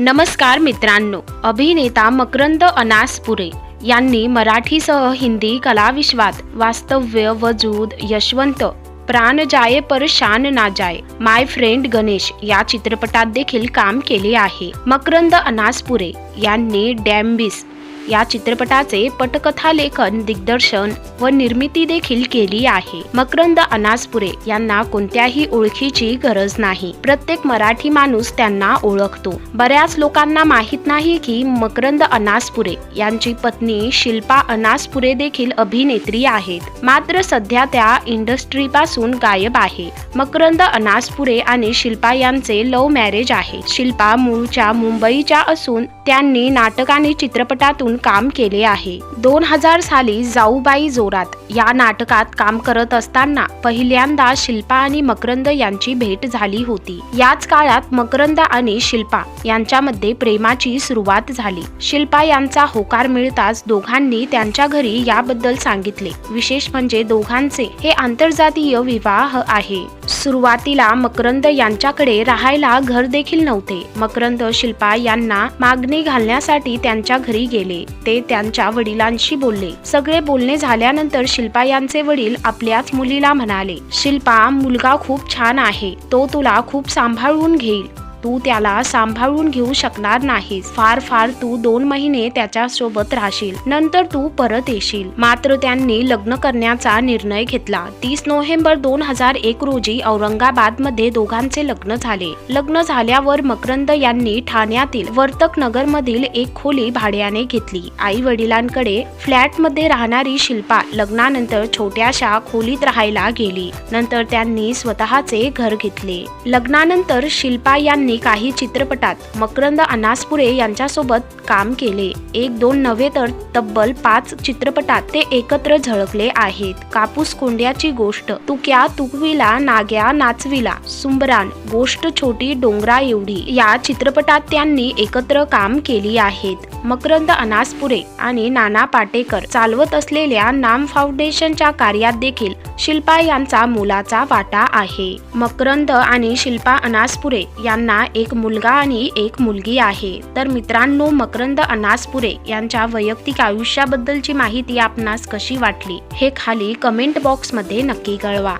नमस्कार मित्रांनो अभिनेता मकरंद अनासपुरे यांनी मराठीसह हिंदी कलाविश्वात वास्तव्य वजूद यशवंत प्राण जाये पर शान ना जाय माय फ्रेंड गणेश या चित्रपटात देखील काम केले आहे. मकरंद अनासपुरे यांनी डॅम्बिस या चित्रपटाचे पटकथा लेखन दिग्दर्शन व निर्मिती देखील केली आहे. मकरंद अनासपुरे यांना कोणत्याही ओळखीची गरज नाही. प्रत्येक मराठी माणूस त्यांना ओळखतो. बऱ्याच लोकांना माहीत नाही की मकरंद अनासपुरे यांची पत्नी शिल्पा अनासपुरे देखील अभिनेत्री आहेत. मात्र सध्या त्या इंडस्ट्रीपासून गायब आहे. मकरंद अनासपुरे आणि शिल्पा यांचे लव्ह मॅरेज आहे. शिल्पा मूळच्या मुंबईच्या असून त्यांनी नाटक आणि चित्रपटातून काम केले आहे. दोन हजार साली जाऊबाई जोरात या नाटकात काम करत असताना पहिल्यांदा शिल्पा आणि मकरंद यांची भेट झाली होती. याच काळात मकरंद आणि शिल्पा यांच्यामध्ये प्रेमाची सुरुवात झाली. शिल्पा यांचा होकार मिळताच दोघांनी त्यांच्या घरी याबद्दल सांगितले. विशेष म्हणजे दोघांचे हे आंतरजातीय विवाह आहे. सुरुवातीला मकरंद यांच्याकडे राहायला घर देखील नव्हते. मकरंद शिल्पा यांना मागणी घालण्यासाठी त्यांच्या घरी गेले. ते त्यांच्या वडिलांशी बोलले. सगळे बोलणे झाल्यानंतर शिल्पा यांचे वडील आपल्याच मुलीला म्हणाले शिल्पा मुलगा खूप छान आहे. तो तुला खूप सांभाळून घेईल. तू त्याला सांभाळून घेऊ शकणार नाहीस. फार फार तू दोन महिने त्याच्या सोबत राहशील. नंतर तू परत येशील. मात्र त्यांनी लग्न करण्याचा निर्णय घेतला. तीस नोव्हेंबर दोन हजार एक रोजी औरंगाबादमध्ये दोघांचे लग्न झाले. लग्न झाल्यावर मकरंद यांनी ठाण्यातील वर्तक नगर मधील एक खोली भाड्याने घेतली. आई वडिलांकडे फ्लॅटमध्ये राहणारी शिल्पा लग्नानंतर छोट्याशा खोलीत राहायला गेली. नंतर त्यांनी स्वतःचे घर घेतले. लग्नानंतर शिल्पा यांनी यांनी काही चित्रपटात मकरंद अनासपुरे यांच्यासोबत काम केले. एक दोन नव्हे तर तब्बल पाच चित्रपटात ते एकत्र झळकले आहेत. कापूस कोंड्याची गोष्ट तुक्या तुकविला नाग्या नाचविला सुंबरान गोष्ट छोटी डोंगरा एवढी या चित्रपटात त्यांनी एकत्र काम केली आहेत. मकरंद अनासपुरे आणि नाना पाटेकर चालवत असलेल्या नाम फाउंडेशनच्या कार्यात देखील शिल्पा यांचा मोलाचा वाटा आहे. मकरंद आणि शिल्पा अनासपुरे यांना एक मुलगा आणि एक मुलगी आहे. तर मित्रांनो मकरंद अनासपुरे यांच्या वैयक्तिक आयुष्याबद्दलची माहिती आपणास कशी वाटली हे खाली कमेंट बॉक्समध्ये नक्की कळवा.